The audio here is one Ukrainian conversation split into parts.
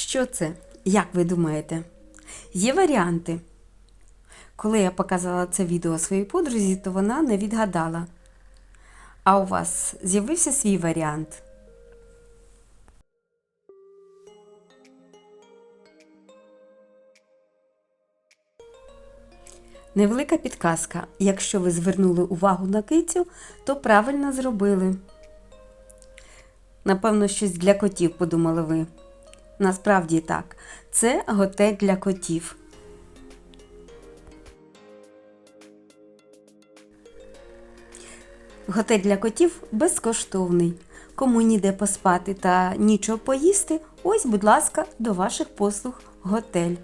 Що це? Як ви думаєте? Є варіанти. Коли я показала це відео своїй подрузі, то вона не відгадала. А у вас з'явився свій варіант? Невелика підказка. Якщо ви звернули увагу на кицю, то правильно зробили. Напевно, щось для котів, подумали ви. Насправді так, це готель для котів. Готель для котів безкоштовний. Кому ніде поспати та нічого поїсти, ось, будь ласка, до ваших послуг готель.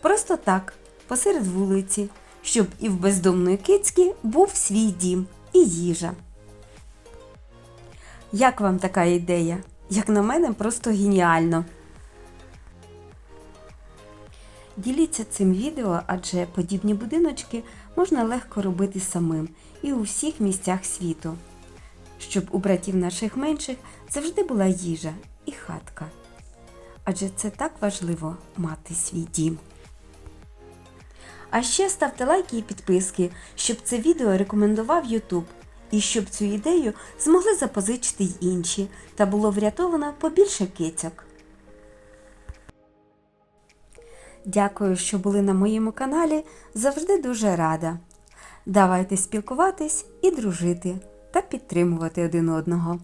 Просто так, посеред вулиці, щоб і в бездомної кицьки був свій дім і їжа. Як вам така ідея? Як на мене, просто геніально. Діліться цим відео, адже подібні будиночки можна легко робити самим і у всіх місцях світу, щоб у братів наших менших завжди була їжа і хатка. Адже це так важливо мати свій дім. А ще ставте лайки і підписки, щоб це відео рекомендував YouTube і щоб цю ідею змогли запозичити й інші та було врятовано побільше кицьок. Дякую, що були на моєму каналі. Завжди дуже рада. Давайте спілкуватись і дружити та підтримувати один одного.